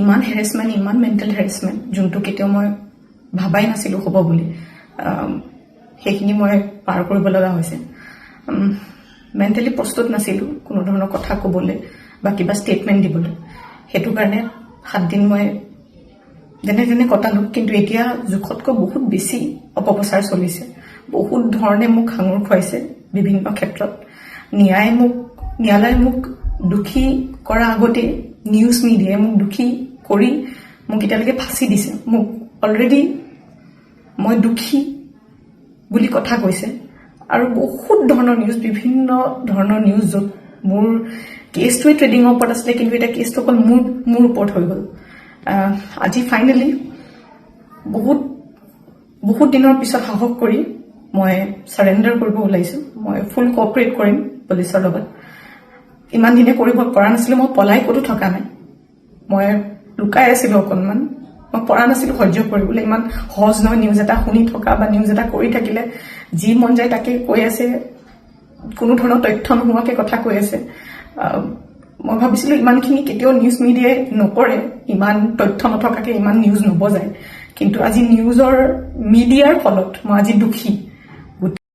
ইমান হেৰেচমেণ্ট ইমান mental harassment যোনটো কেতিয়াও মই ভাবাই নাছিলোঁ হ'ব বুলি সেইখিনি মই পাৰ কৰিব লগা হৈছে। মেণ্টেলি প্ৰস্তুত নাছিলোঁ কোনো ধৰণৰ কথা ক'বলৈ বা কিবা ষ্টেটমেণ্ট দিবলৈ। সেইটো কাৰণে সাতদিন মই যেনে তেনে কটালোঁ কিন্তু এতিয়া জোখতকৈ বহুত বেছি অপপ্ৰচাৰ চলিছে। বহুত ধৰণে মোক সাঙুৰ খুৱাইছে বিভিন্ন ক্ষেত্ৰত। ন্যায় মোক ন্যায়ালয়ে মোক দোষী কৰা আগতেই নিউজ মিডিয়াই মোক দোষী কৰি মোক এতিয়ালৈকে ফাঁচি দিছে। মোক অলৰেডি মই দোষী বুলি কথা কৈছে। আৰু বহুত ধৰণৰ নিউজ বিভিন্ন ধৰণৰ নিউজ য'ত মোৰ কেছটোৱে ট্ৰেডিঙৰ ওপৰত আছিলে কিন্তু এতিয়া কেছটো অকল মোৰ মোৰ ওপৰত হৈ গ'ল। আজি ফাইনেলি বহুত বহুত দিনৰ পিছত সাহস কৰি মই চাৰেণ্ডাৰ কৰিব ওলাইছোঁ। মই ফুল কঅপাৰেট কৰিম পুলিচৰ লগত। ইমান দিনে কৰিব পৰা নাছিলোঁ মই পলাই ক'তো থকা নাই। মই লুকাই আছিলোঁ অকণমান। মই পৰা নাছিলোঁ সহ্য কৰিবলৈ ইমান সহজ নহয় নিউজ এটা শুনি থকা বা নিউজ এটা কৰি থাকিলে। যি মন যায় তাকে কৈ আছে। কোনো ধৰণৰ তথ্য নোহোৱাকৈ কথা কৈ আছে। মই ভাবিছিলোঁ ইমানখিনি কেতিয়াও নিউজ মিডিয়াই নকৰে ইমান তথ্য নথকাকৈ ইমান নিউজ নবজায়। কিন্তু আজি নিউজৰ মিডিয়াৰ ফলত মই আজি দুখী।